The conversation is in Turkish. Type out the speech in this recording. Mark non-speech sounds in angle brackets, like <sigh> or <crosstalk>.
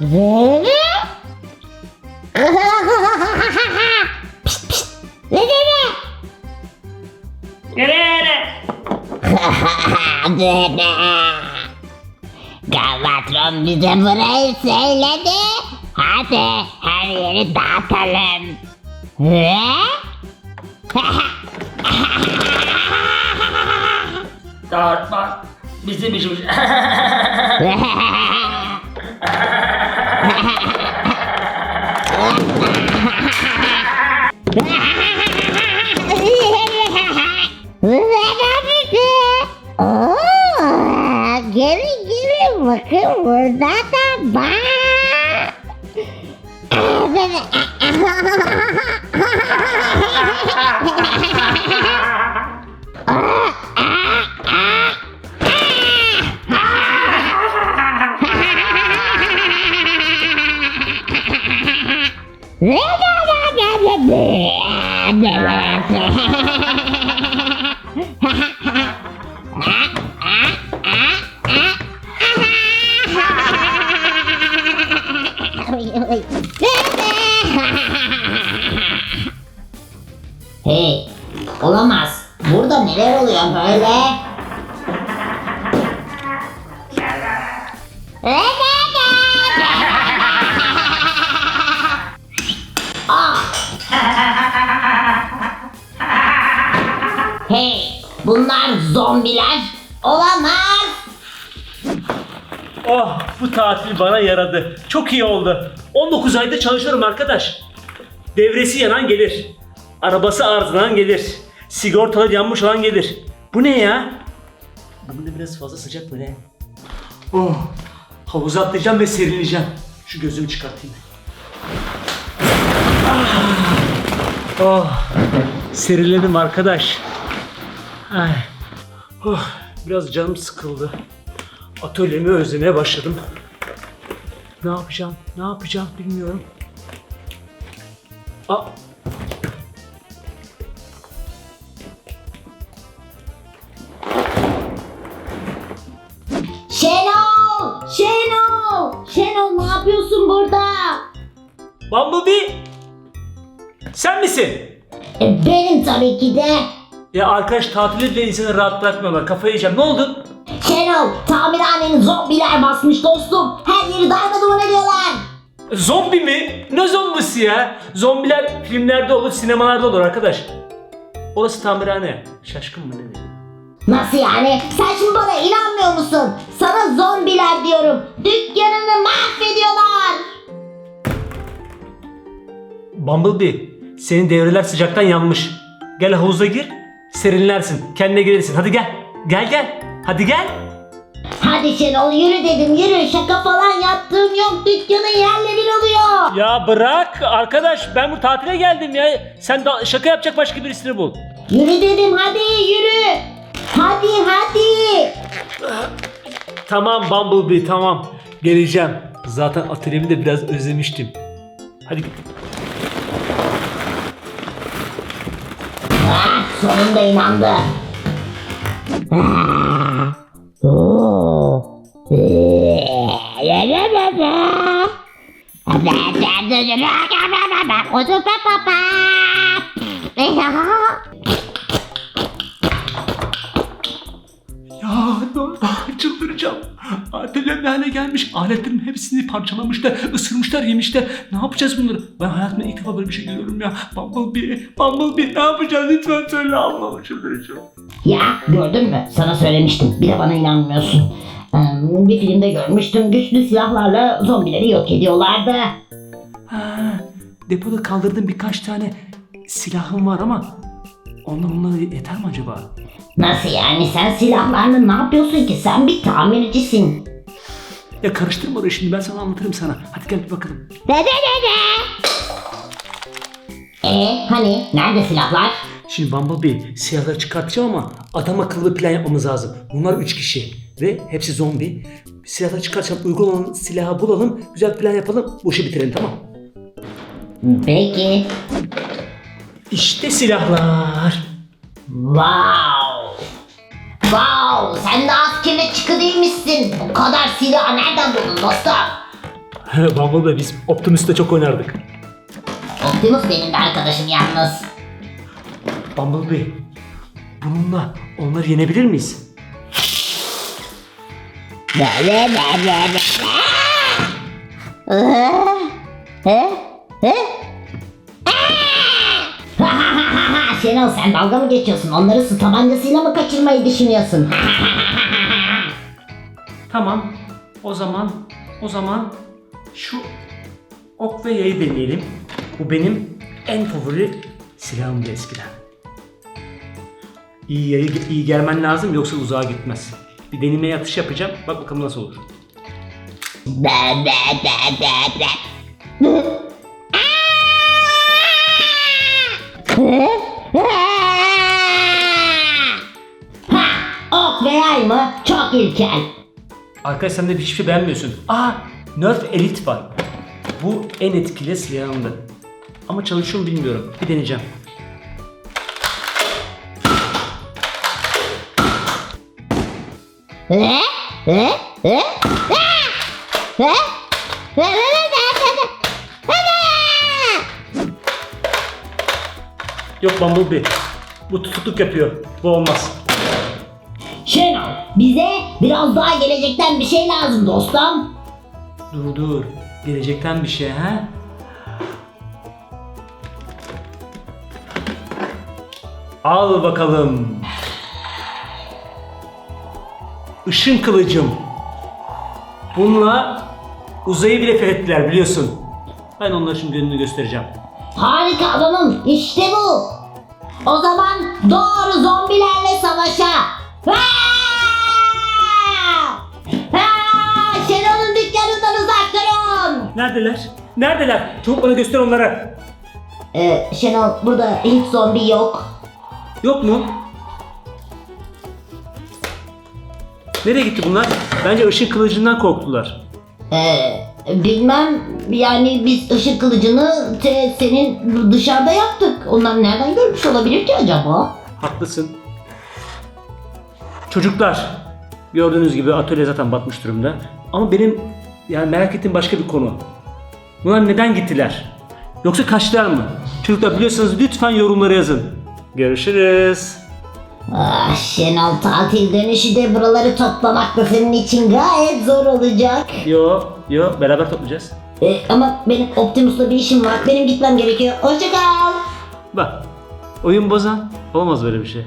Ne? Pişt, pişt. Ne ne ne? Nereye? Ne ne? Galvatron bize burayı söyledi. Hadi her yeri dağıtalım. Ne? Dağıtma. Bizim işimiz. <laughs> <laughs> gelin gelin bakın burada da var. <laughs> Hey, olamaz. Burada neler oluyor böyle? <laughs> <laughs> Hey, bunlar zombiler. Olamaz. Oh bu tatil bana yaradı. Çok iyi oldu. 19 ayda çalışıyorum arkadaş. Devresi yanan gelir. Arabası arızalan gelir. Sigortalı yanmış olan gelir. Bu ne ya? Bugün de biraz fazla sıcak ne? Oh, havuza atlayacağım ve serinleyeceğim. Şu gözümü çıkartayım. Ah, oh, serinledim arkadaş. Ay, oh, biraz canım sıkıldı. Atölyemi özlemeye başladım. Ne yapacağım? Ne yapacağım bilmiyorum. Aa, Şenol! Şenol! Şenol ne yapıyorsun burada? Bumblebee! Sen misin? E, benim tabii ki de. Ya arkadaş tatilde bile insanı rahat bırakmıyorlar. Kafayı yiyeceğim. Ne oldu? Şenol, tamirhaneni zombiler basmış dostum. Her yeri darmadağın ediyorlar. Zombi mi? Ne zombisi ya? Zombiler filmlerde olur, sinemalarda olur arkadaş. Orası tamirhane. Şaşkın mı ne? Nasıl yani? Sen şimdi bana inanmıyor musun? Sana zombiler diyorum. Dükkanını mahvediyorlar. Bumblebee, senin devreler sıcaktan yanmış. Gel havuza gir, serinlersin. Kendine gelirsin. Hadi gel. Gel gel. Hadi gel. Hadi Şenol yürü dedim yürü. Şaka falan yaptığım yok. Dükkanın yerle bir oluyor. Ya bırak arkadaş ben bu tatile geldim ya. Sen de şaka yapacak başka birisini bul. Yürü dedim hadi yürü. Hadi hadi. Tamam Bumblebee tamam. Geleceğim. Zaten atölyemi de biraz özlemiştim. Hadi git. Ah, sonunda inandı. Ya çıldıracağım. Atölyem ne hale gelmiş. Aletlerin hepsini parçalamışlar, ısırmışlar, yemişler. Ne yapacağız bunları? Ben hayatımda ilk defa böyle bir şey görüyorum ya. Bumblebee, Bumblebee ne yapacağız? Lütfen söyle Allah'ım çıldıracağım. Ya gördün mü? Sana söylemiştim. Bir de bana inanmıyorsun. Ee, Bir filmde görmüştüm. Güçlü silahlarla zombileri yok ediyorlardı. Ha, depoda kaldırdığım birkaç tane silahım var ama onlar bunlara yeter mi acaba? Nasıl yani? Sen silahlarla ne yapıyorsun ki? Sen bir tamircisin. Ya karıştırma orayı şimdi ben sana anlatırım sana. Hadi gel bir bakalım. De de de. Ee, hani? Nerede silahlar? Şimdi Bumblebee silahları çıkartacağım ama adam akıllı plan yapmamız lazım. Bunlar üç kişi ve hepsi zombi. Silahları çıkartacağım uygun olan silahı bulalım. Güzel plan yapalım. Bu işi bitirelim tamam. Peki. İşte silahlar. Wow. Wow, sen de askere çıkı değilmişsin. Bu kadar silah nereden buldun dostum? <laughs> Bumblebee biz Optimus'ta çok oynardık. Optimus benim de arkadaşım yalnız. Bumblebee bununla onları yenebilir miyiz? Şenol sen dalga mı geçiyorsun? Onları su tabancasıyla mı kaçırmayı düşünüyorsun? Tamam. O zaman o zaman şu ok ve yayı deneyelim. Bu benim en favori silahımdı eskiden. İyi yayı iyi germen lazım yoksa uzağa gitmez. Bir denemeye atış yapacağım. Bak bakalım nasıl olur. ha, ok ve yay mı? Çok ilkel. Arkadaş sen de hiçbir şey beğenmiyorsun. Aa Nerf Elite var. Bu en etkili silahımdı. Ama çalışıyor mu bilmiyorum. Bir deneyeceğim. Yok Bumblebee. Bu tutukluk yapıyor. Bu olmaz. Şenol, bize biraz daha gelecekten bir şey lazım dostum. Dur dur. Gelecekten bir şey ha? Al bakalım. Işın kılıcım. Bununla uzayı bile fethettiler biliyorsun. Ben onlara şimdi gününü göstereceğim. Harika adamım, işte bu. O zaman doğru zombilerle savaşa. Ha! Ha! Şenol'un dükkanından uzak durun. Neredeler? Neredeler? Çabuk bana göster onları. Ee, Şenol burada hiç zombi yok. Yok mu? Nereye gitti bunlar? Bence ışın kılıcından korktular. Ee, bilmem yani biz ışık kılıcını te- senin dışarıda yaptık. Onlar nereden görmüş olabilir ki acaba? Haklısın. Çocuklar, gördüğünüz gibi atölye zaten batmış durumda. Ama benim yani merak ettiğim başka bir konu. Bunlar neden gittiler? Yoksa kaçtılar mı? Çocuklar biliyorsanız lütfen yorumlara yazın. Görüşürüz. Ah, Şenol tatil dönüşü de buraları toplamak da senin için gayet zor olacak. Yo, yo beraber toplayacağız. Ee, ama benim Optimus'la bir işim var. Benim gitmem gerekiyor. Hoşça kal. Bak, oyun bozan olmaz böyle bir şey.